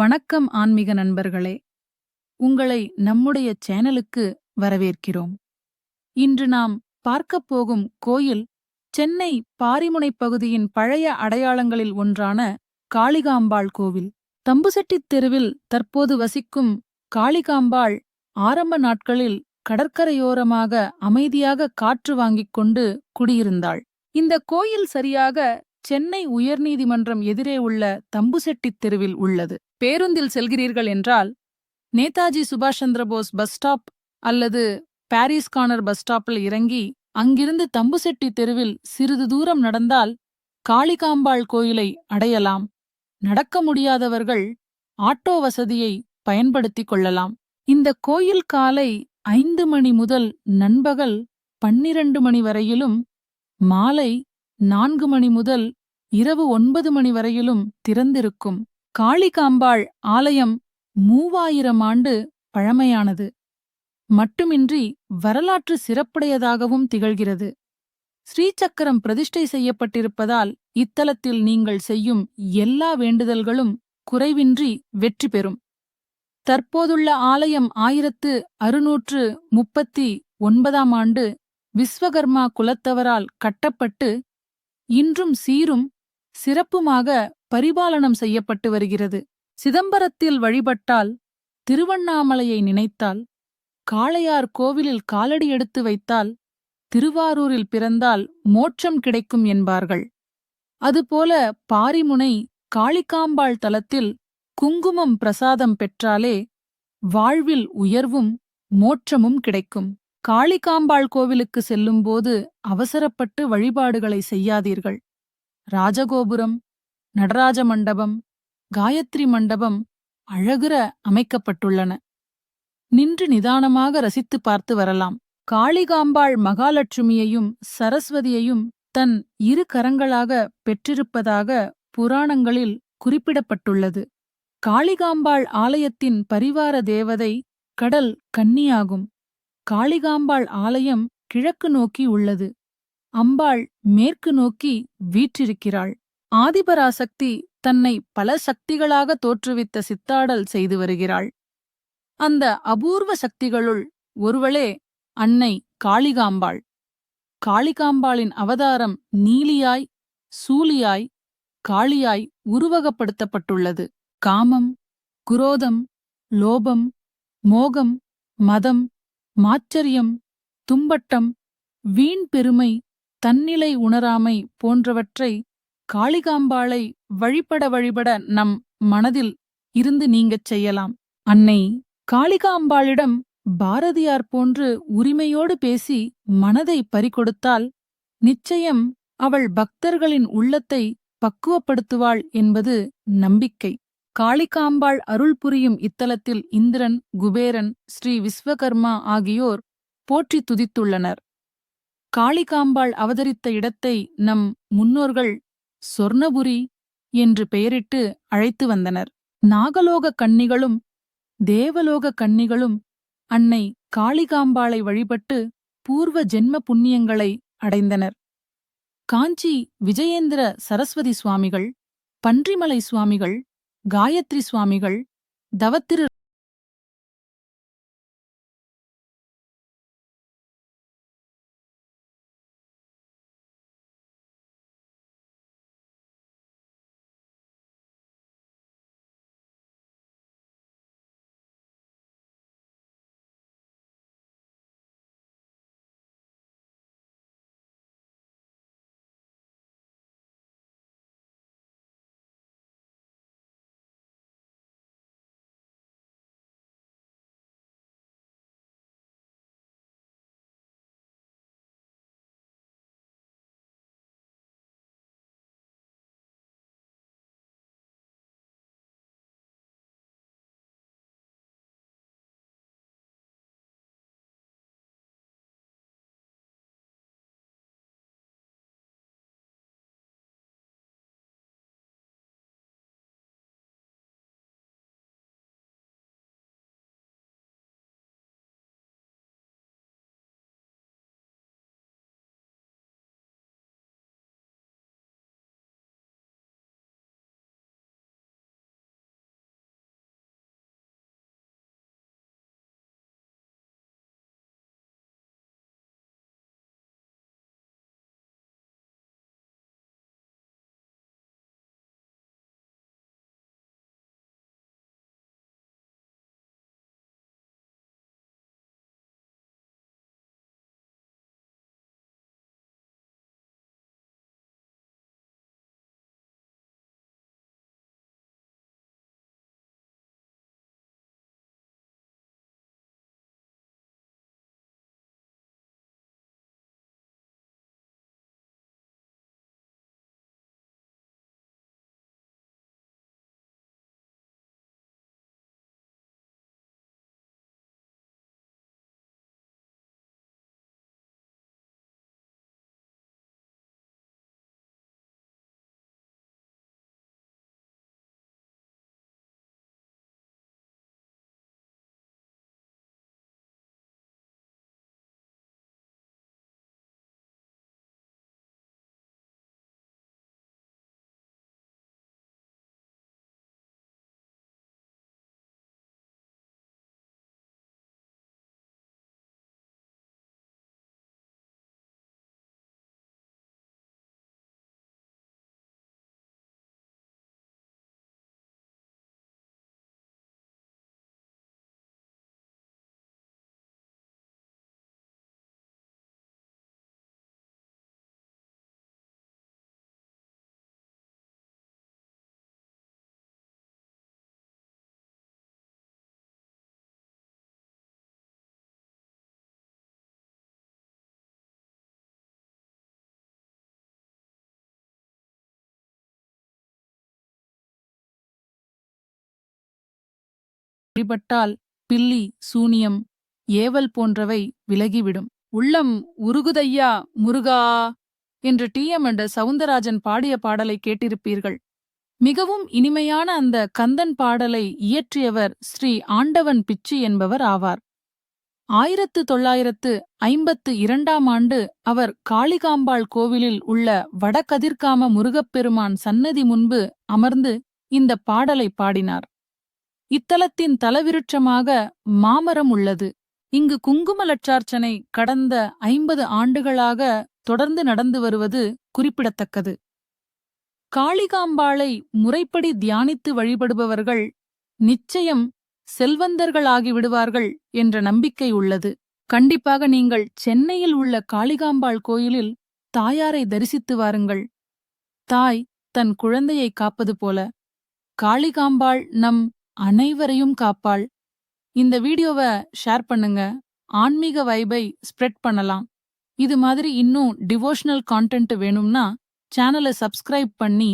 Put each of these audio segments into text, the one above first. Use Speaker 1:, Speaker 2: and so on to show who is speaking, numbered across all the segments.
Speaker 1: வணக்கம் ஆன்மீக நண்பர்களே. உங்களை நம்முடைய சேனலுக்கு வரவேற்கிறோம். இன்று நாம் பார்க்கப் போகும் கோயில் சென்னை பாரிமுனைப் பகுதியின் பழைய அடையாளங்களில் ஒன்றான காளிகாம்பாள் கோவில். தம்புசெட்டித் தெருவில் தற்போது வசிக்கும் காளிகாம்பாள் ஆரம்ப நாட்களில் கடற்கரையோரமாக அமைதியாக காற்று வாங்கிக் கொண்டு குடியிருந்தாள். இந்த கோயில் சரியாக சென்னை உயர்நீதிமன்றம் எதிரே உள்ள தம்புசெட்டித் தெருவில் உள்ளது. பேருந்தில் செல்கிறீர்கள் என்றால் நேதாஜி சுபாஷ் சந்திரபோஸ் பஸ் ஸ்டாப் அல்லது பாரிஸ் கார்னர் பஸ் ஸ்டாப்பில் இறங்கி அங்கிருந்து தம்புசெட்டி தெருவில் சிறிது தூரம் நடந்தால் காளிகாம்பாள் கோயிலை அடையலாம். நடக்க முடியாதவர்கள் ஆட்டோ வசதியை பயன்படுத்திக் கொள்ளலாம். இந்த கோயில் காலை ஐந்து மணி முதல் நண்பகல் பன்னிரண்டு மணி வரையிலும் மாலை நான்கு மணி முதல் இரவு ஒன்பது மணி வரையிலும் திறந்திருக்கும் காளிகாம்பாள் ஆலயம் மூவாயிரம் ஆண்டு பழமையானது. மட்டுமின்றி வரலாற்று சிறப்புடையதாகவும் திகழ்கிறது. ஸ்ரீசக்கரம் பிரதிஷ்டை செய்யப்பட்டிருப்பதால் இத்தலத்தில் நீங்கள் செய்யும் எல்லா வேண்டுதல்களும் குறைவின்றி வெற்றி பெறும். தற்போதுள்ள ஆலயம் ஆயிரத்து அறுநூற்று முப்பத்தி ஒன்பதாம் ஆண்டு விஸ்வகர்மா குலத்தவரால் கட்டப்பட்டு இன்றும் சீரும் சிறப்புமாக பரிபாலனம் செய்யப்பட்டு வருகிறது. சிதம்பரத்தில் வழிபட்டால் திருவண்ணாமலையை நினைத்தால் காளையார் கோவிலில் காலடி எடுத்து வைத்தால் திருவாரூரில் பிறந்தால் மோட்சம் கிடைக்கும் என்பார்கள். அதுபோல பாரிமுனை காளிகாம்பாள் தலத்தில் குங்குமம் பிரசாதம் பெற்றாலே வாழ்வில் உயர்வும் மோட்சமும் கிடைக்கும். காளிகாம்பாள் கோவிலுக்கு செல்லும்போது அவசரப்பட்டு வழிபாடுகளை செய்யாதீர்கள். ராஜகோபுரம் நடராஜ மண்டபம் காயத்ரி மண்டபம் அழகுற அமைக்கப்பட்டுள்ளன. நின்று நிதானமாக ரசித்து பார்த்து வரலாம். காளிகாம்பாள் மகாலட்சுமியையும் சரஸ்வதியையும் தன் இரு கரங்களாக பெற்றிருப்பதாக புராணங்களில் குறிப்பிடப்பட்டுள்ளது. காளிகாம்பாள் ஆலயத்தின் பரிவார தேவதை கடல் கன்னியாகும். காளிகாம்பாள் ஆலயம் கிழக்கு நோக்கி உள்ளது. அம்பாள் மேற்கு நோக்கி வீற்றிருக்கிறாள். ஆதிபராசக்தி தன்னை பல சக்திகளாக தோற்றுவித்த சித்தாடல் செய்து வருகிறாள். அந்த அபூர்வ சக்திகளுள் ஒருவளே அன்னை காளிகாம்பாள். காளிகாம்பாளின் அவதாரம் நீலியாய் சூலியாய் காளியாய் உருவகப்படுத்தப்பட்டுள்ளது. காமம் குரோதம் லோபம் மோகம் மதம் மாச்சரியம் தும்பட்டம் வீண் பெருமை தன்னிலை உணராமை போன்றவற்றை காளிகாம்பாளை வழிபட வழிபட நம் மனதில் இருந்து நீங்கச் செய்யலாம். அன்னை காளிகாம்பாளிடம் பாரதியார் போன்று உரிமையோடு பேசி மனதை பறிகொடுத்தால் நிச்சயம் அவள் பக்தர்களின் உள்ளத்தை பக்குவப்படுத்துவாள் என்பது நம்பிக்கை. காளிகாம்பாள் அருள் புரியும் இத்தலத்தில் இந்திரன் குபேரன் ஸ்ரீ விஸ்வகர்மா ஆகியோர் போற்றி துதித்துள்ளனர். காளிகாம்பாள் அவதரித்த இடத்தை நம் முன்னோர்கள் சொர்ணபுரி என்று பெயரிட்டு அழைத்து வந்தனர். நாகலோக கன்னிகளும் தேவலோக கன்னிகளும் அன்னை காளிகாம்பாளை வழிபட்டு பூர்வ ஜென்ம புண்ணியங்களை அடைந்தனர். காஞ்சி விஜயேந்திர சரஸ்வதி சுவாமிகள் பன்றிமலை சுவாமிகள் காயத்ரி சுவாமிகள் தவத்திரு வழிபட்டால் பில்லி சூனியம் ஏவல் போன்றவை விலகிவிடும். உள்ளம் உருகுதையா முருகா? என்று டி. எம். அண்ட் சவுந்தரராஜன் பாடிய பாடலை கேட்டிருப்பீர்கள். மிகவும் இனிமையான அந்த கந்தன் பாடலை இயற்றியவர் ஸ்ரீ ஆண்டவன் பிச்சு என்பவர் ஆவார். ஆயிரத்து தொள்ளாயிரத்து ஐம்பத்து இரண்டாம் ஆண்டு அவர் காளிகாம்பாள் கோவிலில் உள்ள வடகதிர்காம முருகப்பெருமான் சன்னதி முன்பு அமர்ந்து இந்த பாடலை பாடினார். இத்தலத்தின் தலவிருட்சமாக மாமரம் உள்ளது. இங்கு குங்கும லட்சார்ச்சனை கடந்த ஐம்பது ஆண்டுகளாக தொடர்ந்து நடந்து வருவது குறிப்பிடத்தக்கது. காளிகாம்பாளை முறைப்படி தியானித்து வழிபடுபவர்கள் நிச்சயம் செல்வந்தர்களாகி விடுவார்கள் என்ற நம்பிக்கை உள்ளது. கண்டிப்பாக நீங்கள் சென்னையில் உள்ள காளிகாம்பாள் கோயிலில் தாயாரை தரிசித்து வாருங்கள். தாய் தன் குழந்தையை காப்பது போல. காளிகாம்பாள் நம் அனைவரையும் காப்பாள். இந்த வீடியோவை ஷேர் பண்ணுங்க. ஆன்மீக வைபை ஸ்ப்ரெட் பண்ணலாம். இது மாதிரி இன்னும் டிவோஷனல் கான்டென்ட் வேணும்னா சேனலை சப்ஸ்கிரைப் பண்ணி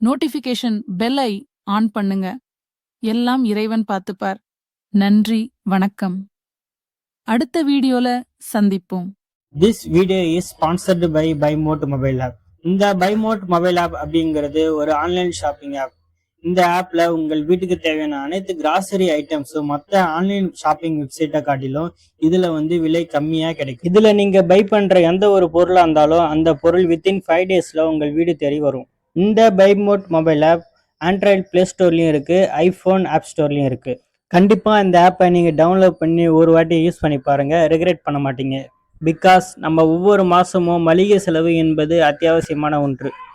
Speaker 1: நோட்டிஃபிகேஷன் பெல்லை ஆன் பண்ணுங்க. எல்லாம் இறைவன் பார்த்துப்பார். நன்றி வணக்கம். அடுத்த வீடியோல சந்திப்போம்.
Speaker 2: This video is sponsored by Bymode mobile app இந்த பைமோட் மொபைல் ஆப் அப்படிங்கிறது ஒரு ஆன்லைன் ஷாப்பிங் ஆப் இந்த ஆப்ல உங்கள் வீட்டுக்கு தேவையான அனைத்து கிராசரி ஐட்டம்ஸும் மற்ற ஆன்லைன் ஷாப்பிங் வெப்சைட்டை காட்டிலும் இதுல வந்து விலை கம்மியா கிடைக்கும். இதுல நீங்க பை பண்ற எந்த ஒரு பொருளா இருந்தாலும் அந்த பொருள் வித்தின் ஃபைவ் டேஸ்ல உங்கள் வீடு தேடி வரும். இந்த Bymode mobile app Android play ஸ்டோர்லயும் இருக்கு ஐஃபோன் ஆப் ஸ்டோர்லயும் இருக்கு. கண்டிப்பா இந்த ஆப்பை நீங்க டவுன்லோட் பண்ணி ஒரு வாட்டி யூஸ் பண்ணி பாருங்க ரெகுலேட் பண்ண மாட்டீங்க. பிகாஸ் நம்ம ஒவ்வொரு மாதமும் மளிகை செலவு என்பது அத்தியாவசியமான ஒன்று.